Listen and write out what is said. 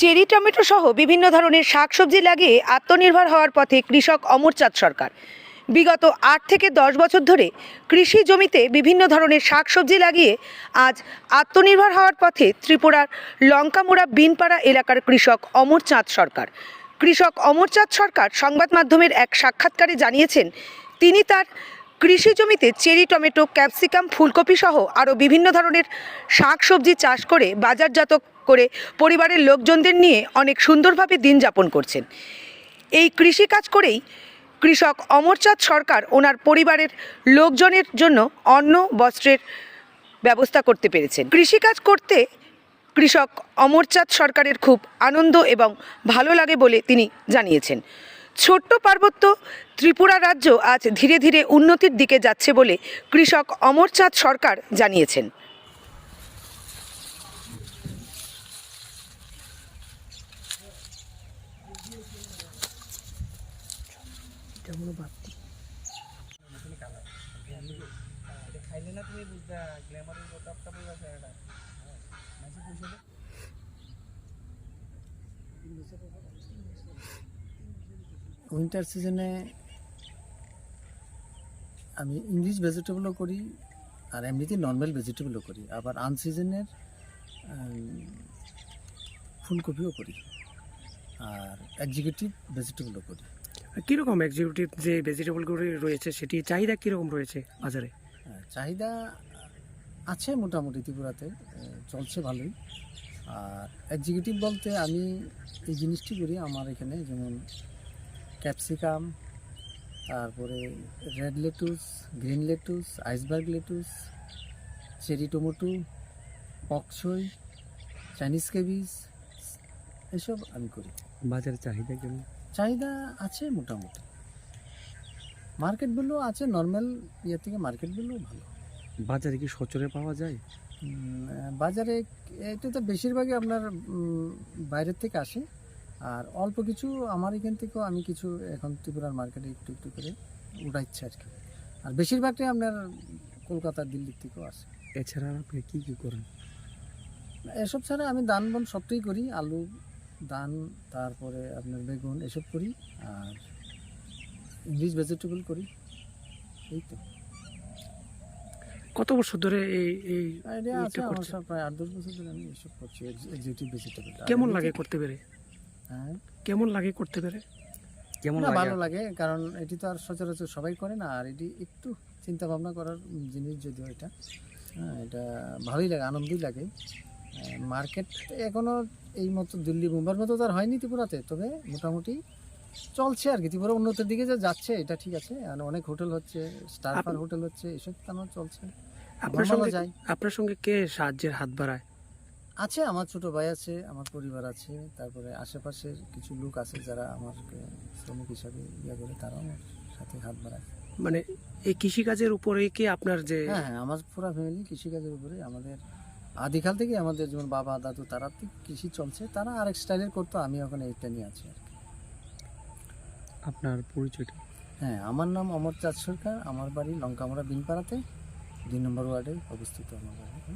Cherry tomato সহ বিভিন্ন ধরনের শাকসবজি লাগিয়ে আত্মনির্ভর হওয়ার পথে কৃষক অমরচাঁদ সরকার। বিগত আট থেকে দশ বছর ধরে কৃষি জমিতে বিভিন্ন ধরনের শাকসবজি লাগিয়ে আজ আত্মনির্ভর হওয়ার পথে ত্রিপুরার লঙ্কামোড়া বিনপাড়া এলাকার কৃষক অমরচাঁদ সরকার। কৃষক অমরচাঁদ সরকার সংবাদ মাধ্যমের এক সাক্ষাৎকারে জানিয়েছেন, তিনি তার কৃষি জমিতে চেরি, টমেটো, ক্যাপসিকাম, ফুলকপি সহ আরও বিভিন্ন ধরনের শাকসবজি চাষ করে বাজারজাত করে পরিবারের লোকজনদের নিয়ে অনেক সুন্দরভাবে দিন যাপন করছেন। এই কৃষিকাজ করেই কৃষক অমরচাঁদ সরকার ওনার পরিবারের লোকজনের জন্য অন্ন, বস্ত্রের ব্যবস্থা করতে পেরেছেন। কৃষিকাজ করতে কৃষক অমরচাঁদ সরকারের খুব আনন্দ এবং ভালো লাগে বলে তিনি জানিয়েছেন। ছোট্ট পার্বত্য ত্রিপুরা রাজ্য আজ ধীরে ধীরে উন্নতির দিকে যাচ্ছে বলে কৃষক অমরচাঁদ সরকার জানিয়েছেন। উইন্টার সিজনে আমি ইংলিশ ভেজিটেবলও করি আর এমনিতে নর্মাল ভেজিটেবলও করি। আবার আনসিজনের ফুলকপিও করি। আর এক্সিকিউটিভ ভেজিটেবলও করি। কীরকম এক্সিকিউটিভ যে ভেজিটেবলগুলি রয়েছে সেটি চাহিদা কীরকম রয়েছে বাজারে? হ্যাঁ, চাহিদা আছে মোটামুটি ত্রিপুরাতে চলছে ভালোই। আর এক্সিকিউটিভ বলতে আমি এই জিনিসটি করি আমার এখানে যেমন ক্যাপসিকাম তারপরে red lettuce green lettuce iceberg lettuce cherry tomato pak choi Chinese cabbage এসব আমি করি। বাজারে চাহিদা কেমন? চাহিদা আছে মোটামুটি। মার্কেটগুলো আছে নর্মাল ইয়ে থেকে মার্কেটগুলো ভালো। বাজারে কি সচরে পাওয়া যায়? বাজারে এটা তো বেশিরভাগই আপনার বাইরের থেকে আসে। আর অল্প কিছু আমার এখান থেকেও আমি কিছু এখন ত্রিপুরার মার্কেটে একটু একটু করে উঠাইছে আর কি। আর বেশিরভাগটাই আপনার কলকাতা দিল্লির থেকেও আসে এছাড়া আপনি কি কি করেন? এসব ছাড়া আমি দান বন সবটাই করি আলু দান তারপরে আপনার বেগুন এসব করি আর ইংলিশ ভেজিটেবল করি। এই তো। কত বছর ধরে এই এই আইডিয়া আছে আমার প্রায় আট দশ বছর ধরে আমি এসব করছি এক্সিকিউটিভ ভেজিটেবল কেমন লাগে করতে পেরে? কেমন লাগে করতে পেরে? কেমন ভালো লাগে কারণ এটি তো আর সচরাচর সবাই করে না আর এটি একটু চিন্তা ভাবনা করার জিনিস যদিও এটা। হ্যাঁ এটা ভালোই লাগে আনন্দই লাগে। মার্কেট এখনও এই মতো দিল্লি মুম্বাইয়ের মতো তো আর হয়নি ত্রিপুরাতে তবে মোটামুটি চলছে আর কি। ত্রিপুরা উন্নতির দিকে যে যাচ্ছে এটা ঠিক আছে আর অনেক হোটেল হচ্ছে স্টার হোটেল হচ্ছে এসব কেন চলছে? আপনার সঙ্গে যাই। আপনার সঙ্গে কে সাহায্যের হাত বাড়ায়? আছে আমার ছোট ভাই আছে আমার পরিবার আছে তারপরে আশেপাশের কিছু লোক আছে যারা আমাকে শ্রমিক হিসাবে ইয়ে করে তারাও আমার সাথে হাত বাড়ায়। মানে এই কৃষিকাজের উপরে কি আপনার যে হ্যাঁ হ্যাঁ আমার পুরো ফ্যামিলি কৃষিকাজের উপরে আমাদের আদিকাল থেকে আমাদের যেমন বাবা দাদু তারা তো কৃষি চলছে তারা আরেক স্টাইলের করতো আমি এখন এইটা নিয়ে আছি আর কি। আপনার পরিচয়টা হ্যাঁ আমার নাম অমর চাঁদ সরকার আমার বাড়ি লঙ্কামোড়া বিনপাড়াতে দুই নম্বর ওয়ার্ডে অবস্থিত আমার বাড়ি।